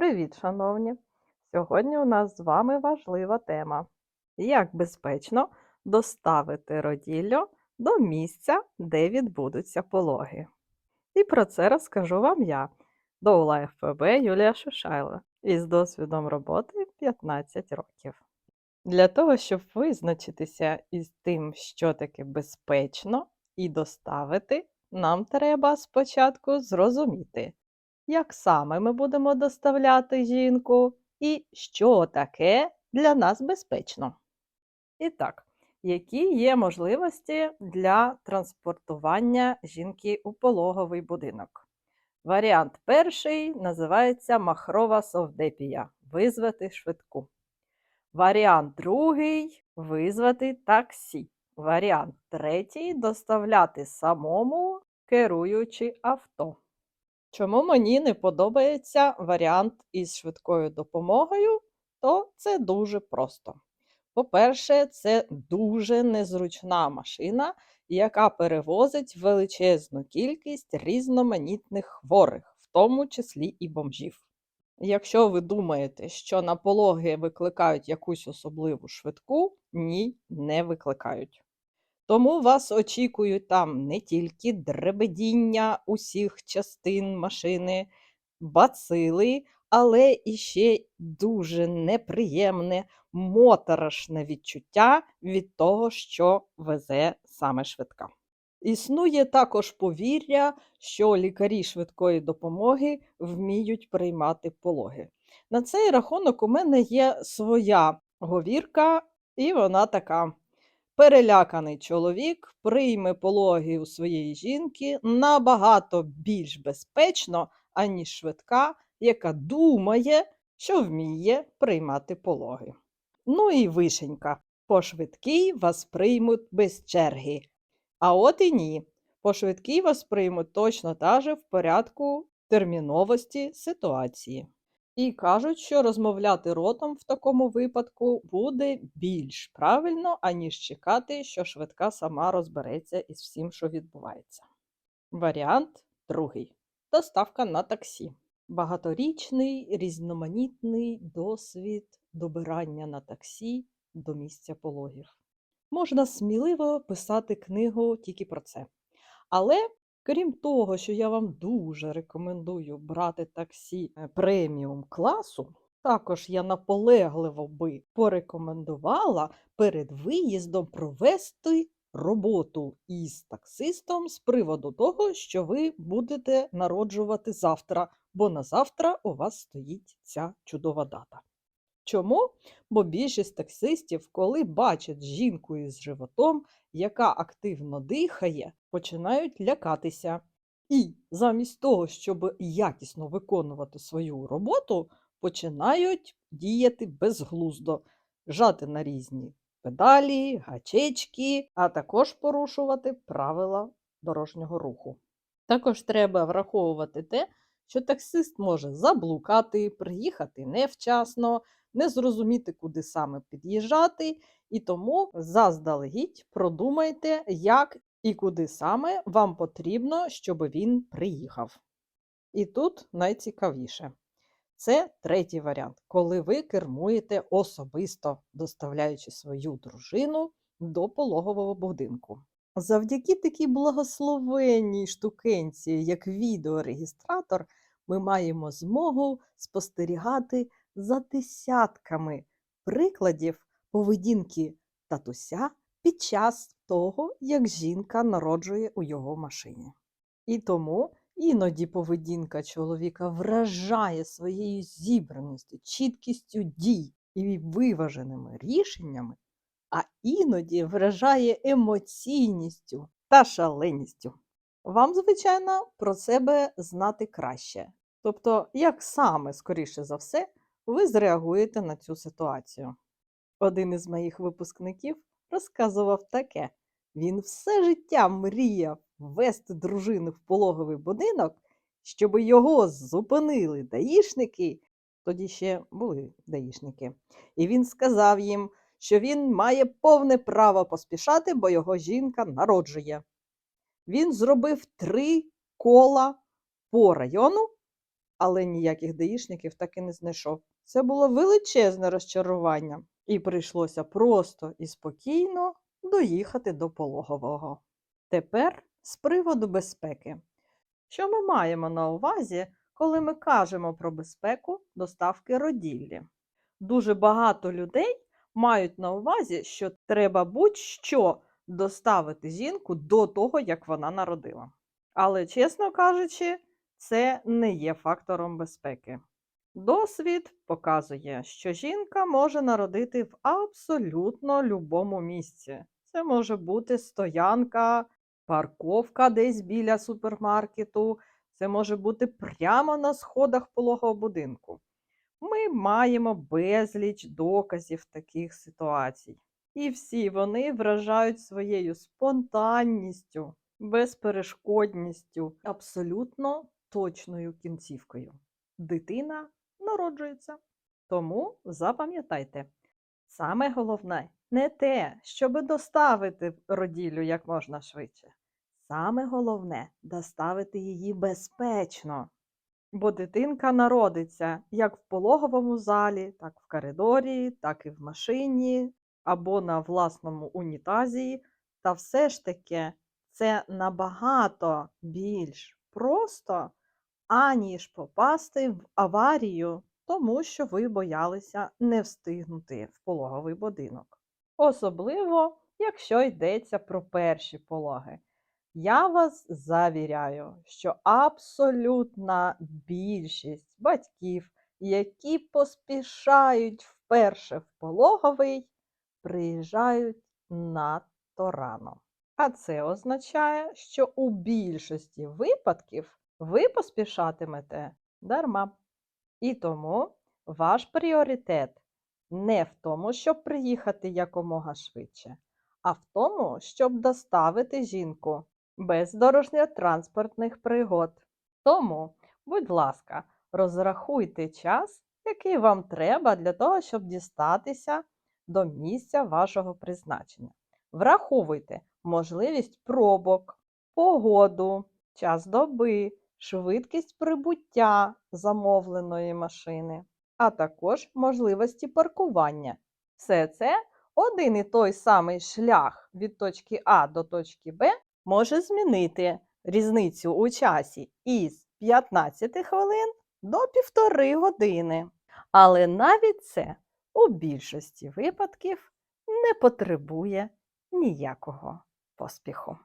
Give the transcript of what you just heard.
Привіт, шановні! Сьогодні у нас з вами важлива тема: як безпечно доставити роділлю до місця, де відбудуться пологи. І про це розкажу вам я, доула ФПБ Юлія Шушайло, із досвідом роботи 15 років. Для того, щоб визначитися із тим, що таке безпечно, і доставити, нам треба спочатку зрозуміти, як саме ми будемо доставляти жінку і що таке для нас безпечно. І так, які є можливості для транспортування жінки у пологовий будинок? Варіант перший називається махрова совдепія визвати швидку. Варіант другий визвати таксі. Варіант третій доставляти самому, керуючи авто. Чому мені не подобається варіант із швидкою допомогою, то це дуже просто. По-перше, це дуже незручна машина, яка перевозить величезну кількість різноманітних хворих, в тому числі і бомжів. Якщо ви думаєте, що на пологи викликають якусь особливу швидку, ні, не викликають. Тому вас очікують там не тільки дребедіння усіх частин машини, бацили, але і ще дуже неприємне, моторошне відчуття від того, що везе саме швидка. Існує також повір'я, що лікарі швидкої допомоги вміють приймати пологи. На цей рахунок у мене є своя говірка, і вона така. Переляканий чоловік прийме пологи у своєї жінки набагато більш безпечно, аніж швидка, яка думає, що вміє приймати пологи. Ну і вишенька. По швидкій вас приймуть без черги. А от і ні. По швидкій вас приймуть точно так же в порядку терміновості ситуації. І кажуть, що розмовляти ротом в такому випадку буде більш правильно, аніж чекати, що швидка сама розбереться із всім, що відбувається. Варіант другий доставка на таксі. Багаторічний різноманітний досвід добирання на таксі до місця пологів. Можна сміливо писати книгу тільки про це. Але Крім того, що я вам дуже рекомендую брати таксі е, преміум класу, також я наполегливо би порекомендувала перед виїздом провести роботу із таксистом з приводу того, що ви будете народжувати завтра, бо на завтра у вас стоїть ця чудова дата. Чому? Бо більшість таксистів, коли бачать жінку із животом, яка активно дихає, починають лякатися. І замість того, щоб якісно виконувати свою роботу, починають діяти безглуздо, жати на різні педалі, гачечки, а також порушувати правила дорожнього руху. Також треба враховувати те, що таксист може заблукати, приїхати невчасно, не зрозуміти, куди саме під'їжджати, і тому заздалегідь продумайте, як і куди саме вам потрібно, щоб він приїхав. І тут найцікавіше. Це третій варіант, коли ви кермуєте особисто, доставляючи свою дружину до пологового будинку. Завдяки такій благословенній штукенці, як відеорегістратор, ми маємо змогу спостерігати за десятками прикладів поведінки татуся під час того, як жінка народжує у його машині. І тому іноді поведінка чоловіка вражає своєю зібраністю, чіткістю дій і виваженими рішеннями, а іноді вражає емоційністю та шаленістю. Вам, звичайно, про себе знати краще. Тобто, як саме, скоріше за все, ви зреагуєте на цю ситуацію. Один із моїх випускників розказував таке: він все життя мріяв ввести дружину в пологовий будинок, щоб його зупинили даїшники, тоді ще були даїшники, і він сказав їм, що він має повне право поспішати, бо його жінка народжує. Він зробив три кола по району але ніяких даїшників так і не знайшов. Це було величезне розчарування, і прийшлося просто і спокійно доїхати до пологового. Тепер з приводу безпеки. Що ми маємо на увазі, коли ми кажемо про безпеку доставки роділлі? Дуже багато людей мають на увазі, що треба будь-що доставити жінку до того, як вона народила. Але, чесно кажучи, це не є фактором безпеки. Досвід показує, що жінка може народити в абсолютно любому місці. Це може бути стоянка, парковка десь біля супермаркету, це може бути прямо на сходах пологового будинку. Ми маємо безліч доказів таких ситуацій. І всі вони вражають своєю спонтанністю, безперешкодністю, абсолютно точною кінцівкою. Дитина народжується. Тому запам'ятайте, саме головне не те, щоб доставити роділю як можна швидше. Саме головне доставити її безпечно. Бо дитинка народиться як в пологовому залі, так в коридорі, так і в машині, або на власному унітазі. Та все ж таки це набагато більш просто, аніж попасти в аварію, тому що ви боялися не встигнути в пологовий будинок. Особливо, якщо йдеться про перші пологи. Я вас завіряю, що абсолютна більшість батьків, які поспішають вперше в пологовий, приїжджають надто рано. А це означає, що у більшості випадків ви поспішатимете дарма. І тому ваш пріоритет не в тому, щоб приїхати якомога швидше, а в тому, щоб доставити жінку без дорожньо-транспортних пригод. Тому, будь ласка, розрахуйте час, який вам треба для того, щоб дістатися до місця вашого призначення. Враховуйте можливість пробок, погоду, час доби, швидкість прибуття замовленої машини, а також можливості паркування. Все це один і той самий шлях від точки А до точки Б може змінити різницю у часі із 15 хвилин до півтори години. Але навіть це у більшості випадків не потребує ніякого поспіху.